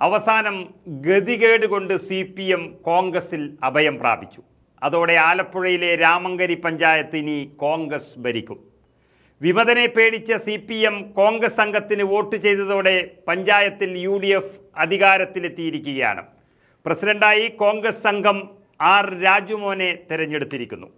അവസാനം ഗതികേട് കൊണ്ട് സി പി എം കോൺഗ്രസിൽ അഭയം പ്രാപിച്ചു. അതോടെ ആലപ്പുഴയിലെ രാമങ്കരി പഞ്ചായത്ത് ഇനി കോൺഗ്രസ് ഭരിക്കും. വിമതനെ പേടിച്ച സി പി എം കോൺഗ്രസ് അംഗത്തിന് വോട്ട് ചെയ്തതോടെ പഞ്ചായത്തിൽ യു ഡി എഫ് അധികാരത്തിലെത്തിയിരിക്കുകയാണ്. പ്രസിഡന്റായി കോൺഗ്രസ് സംഘം ആർ രാജുമോനെ തെരഞ്ഞെടുത്തിരിക്കുന്നു.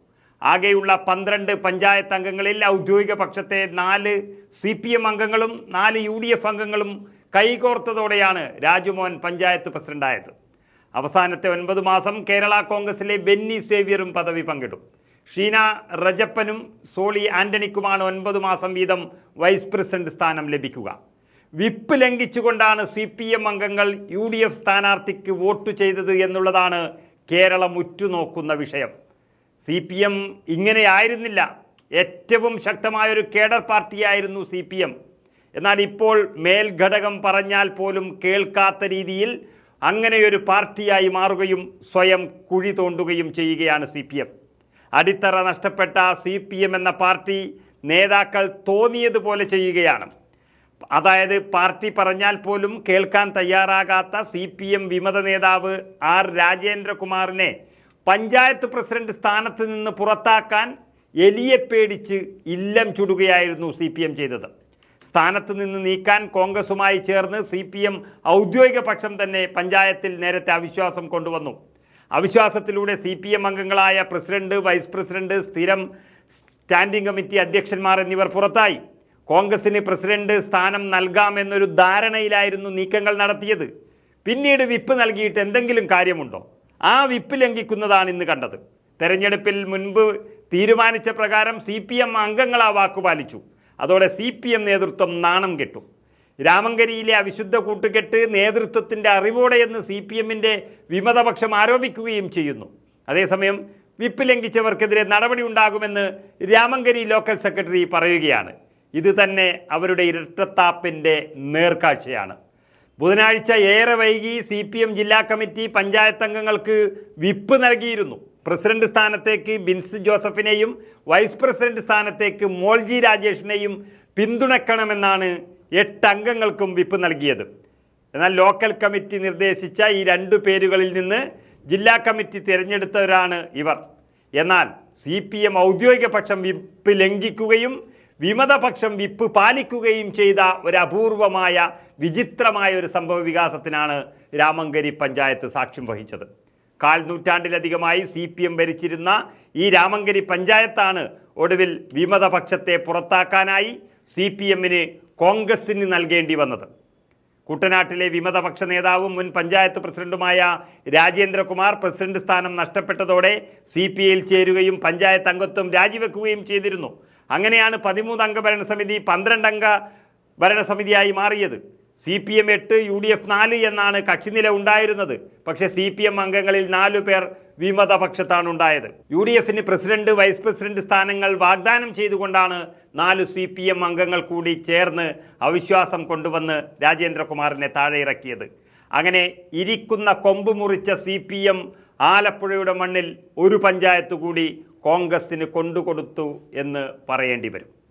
ആകെയുള്ള പന്ത്രണ്ട് പഞ്ചായത്ത് അംഗങ്ങളിൽ ഔദ്യോഗിക പക്ഷത്തെ നാല് സി പി എം അംഗങ്ങളും നാല് യു ഡി എഫ് അംഗങ്ങളും കൈകോർത്തതോടെയാണ് രാജുമോൻ പഞ്ചായത്ത് പ്രസിഡന്റായത്. അവസാനത്തെ ഒൻപത് മാസം കേരള കോൺഗ്രസിലെ ബെന്നി സേവ്യറും പദവി പങ്കിടും. ഷീന റജപ്പനും സോളി ആന്റണിക്കുമാണ് ഒൻപത് മാസം വീതം വൈസ് പ്രസിഡന്റ് സ്ഥാനം ലഭിക്കുക. വിപ്പ് ലംഘിച്ചുകൊണ്ടാണ് സി പി എം അംഗങ്ങൾ യു ഡി എഫ് സ്ഥാനാർത്ഥിക്ക് വോട്ട് ചെയ്തത് എന്നുള്ളതാണ് കേരളം ഉറ്റുനോക്കുന്ന വിഷയം. സി പി എം ഇങ്ങനെയായിരുന്നില്ല. ഏറ്റവും ശക്തമായൊരു കേഡർ പാർട്ടിയായിരുന്നു സി പി എം എന്നാൽ ഇപ്പോൾ മേൽഘടകം പറഞ്ഞാൽ പോലും കേൾക്കാത്ത രീതിയിൽ അങ്ങനെയൊരു പാർട്ടിയായി മാറുകയും സ്വയം കുഴി തോണ്ടുകയും ചെയ്യുകയാണ് സി പി എം. അടിത്തറ നഷ്ടപ്പെട്ട സി പി എം എന്ന പാർട്ടി നേതാക്കൾ തോന്നിയതുപോലെ ചെയ്യുകയാണ്. അതായത് പാർട്ടി പറഞ്ഞാൽ പോലും കേൾക്കാൻ തയ്യാറാകാത്ത സി പി എം വിമത നേതാവ് ആർ രാജേന്ദ്രകുമാറിനെ പഞ്ചായത്ത് പ്രസിഡന്റ് സ്ഥാനത്ത് നിന്ന് പുറത്താക്കാൻ എലിയെ പേടിച്ച് ഇല്ലം ചുടുകയായിരുന്നു സി പി എം ചെയ്തത്. സ്ഥാനത്ത് നിന്ന് നീക്കാൻ കോൺഗ്രസുമായി ചേർന്ന് സി പി എം ഔദ്യോഗിക പക്ഷം തന്നെ പഞ്ചായത്തിൽ നേരത്തെ അവിശ്വാസം കൊണ്ടുവന്നു. അവിശ്വാസത്തിലൂടെ സി പി എം അംഗങ്ങളായ പ്രസിഡന്റ് വൈസ് പ്രസിഡന്റ് സ്ഥിരം സ്റ്റാൻഡിംഗ് കമ്മിറ്റി അധ്യക്ഷന്മാർ എന്നിവർ പുറത്തായി. കോൺഗ്രസിന് പ്രസിഡന്റ് സ്ഥാനം നൽകാമെന്നൊരു ധാരണയിലായിരുന്നു നീക്കങ്ങൾ നടത്തിയത്. പിന്നീട് വിപ്പ് നൽകിയിട്ട് എന്തെങ്കിലും കാര്യമുണ്ടോ? ആ വിപ്പ് ലംഘിക്കുന്നതാണ് ഇന്ന് കണ്ടത്. തെരഞ്ഞെടുപ്പിൽ മുൻപ് തീരുമാനിച്ച പ്രകാരം സി പി എം അംഗങ്ങൾ ആ വാക്കുപാലിച്ചു. അതോടെ സി പി എം നേതൃത്വം നാണം കെട്ടും. രാമങ്കരിയിലെ അവിശുദ്ധ കൂട്ടുകെട്ട് നേതൃത്വത്തിന്റെ അറിവോടെയെന്ന് സി പി എമ്മിന്റെ വിമതപക്ഷം ആരോപിക്കുകയും ചെയ്യുന്നു. അതേസമയം വിപ്പ് ലംഘിച്ചവർക്കെതിരെ നടപടി ഉണ്ടാകുമെന്ന് രാമങ്കരി ലോക്കൽ സെക്രട്ടറി പറയുകയാണ്. ഇത് തന്നെ അവരുടെ ഇരട്ടത്താപ്പിന്റെ നേർക്കാഴ്ചയാണ്. ബുധനാഴ്ച ഏറെ വൈകി സി ജില്ലാ കമ്മിറ്റി പഞ്ചായത്ത് അംഗങ്ങൾക്ക് വിപ്പ് നൽകിയിരുന്നു. പ്രസിഡന്റ് സ്ഥാനത്തേക്ക് ബിൻസ് ജോസഫിനെയും വൈസ് പ്രസിഡന്റ് സ്ഥാനത്തേക്ക് മോൾജി രാജേഷിനെയും പിന്തുണക്കണമെന്നാണ് എട്ട് അംഗങ്ങൾക്കും വിപ്പ് നൽകിയത്. എന്നാൽ ലോക്കൽ കമ്മിറ്റി നിർദ്ദേശിച്ച ഈ രണ്ടു പേരുകളിൽ നിന്ന് ജില്ലാ കമ്മിറ്റി തിരഞ്ഞെടുത്തവരാണ് ഇവർ. എന്നാൽ സി പി എം ഔദ്യോഗിക പക്ഷം വിപ്പ് ലംഘിക്കുകയും വിമതപക്ഷം വിപ്പ് പാലിക്കുകയും ചെയ്ത ഒരു അപൂർവമായ വിചിത്രമായ ഒരു സംഭവ വികാസത്തിനാണ് രാമങ്കരി പഞ്ചായത്ത് സാക്ഷ്യം വഹിച്ചത്. കാൽ നൂറ്റാണ്ടിലധികമായി സി പി എം ഭരിച്ചിരുന്ന ഈ രാമങ്കരി പഞ്ചായത്താണ് ഒടുവിൽ വിമതപക്ഷത്തെ പുറത്താക്കാനായി സി പി എമ്മിന് കോൺഗ്രസിന് നൽകേണ്ടി വന്നത്. കുട്ടനാട്ടിലെ വിമതപക്ഷ നേതാവും മുൻ പഞ്ചായത്ത് പ്രസിഡന്റുമായ രാജേന്ദ്രകുമാർ പ്രസിഡന്റ് സ്ഥാനം നഷ്ടപ്പെട്ടതോടെ സി പി ഐയിൽ ചേരുകയും പഞ്ചായത്ത് അംഗത്വം രാജിവെക്കുകയും ചെയ്തിരുന്നു. അങ്ങനെയാണ് പതിമൂന്നംഗ ഭരണസമിതി പന്ത്രണ്ടംഗ ഭരണസമിതിയായി മാറിയത്. സി പി എം എട്ട് യു ഡി എഫ് നാല് എന്നാണ് കക്ഷിനില ഉണ്ടായിരുന്നത്. പക്ഷെ സി പി എം അംഗങ്ങളിൽ നാലു പേർ വിമതപക്ഷത്താണ് ഉണ്ടായത് യു ഡി എഫിന് പ്രസിഡന്റ് വൈസ് പ്രസിഡന്റ് സ്ഥാനങ്ങൾ വാഗ്ദാനം ചെയ്തുകൊണ്ടാണ് നാല് സി പി എം അംഗങ്ങൾ കൂടി ചേർന്ന് അവിശ്വാസം കൊണ്ടുവന്ന് രാജേന്ദ്രകുമാറിനെ താഴെ ഇറക്കിയത് അങ്ങനെ ഇരിക്കുന്ന കൊമ്പ് മുറിച്ച സി പി എം ആലപ്പുഴയുടെ മണ്ണിൽ ഒരു പഞ്ചായത്ത് കൂടി കോൺഗ്രസിന് കൊണ്ടുകൊടുത്തു എന്ന് പറയേണ്ടി വരും.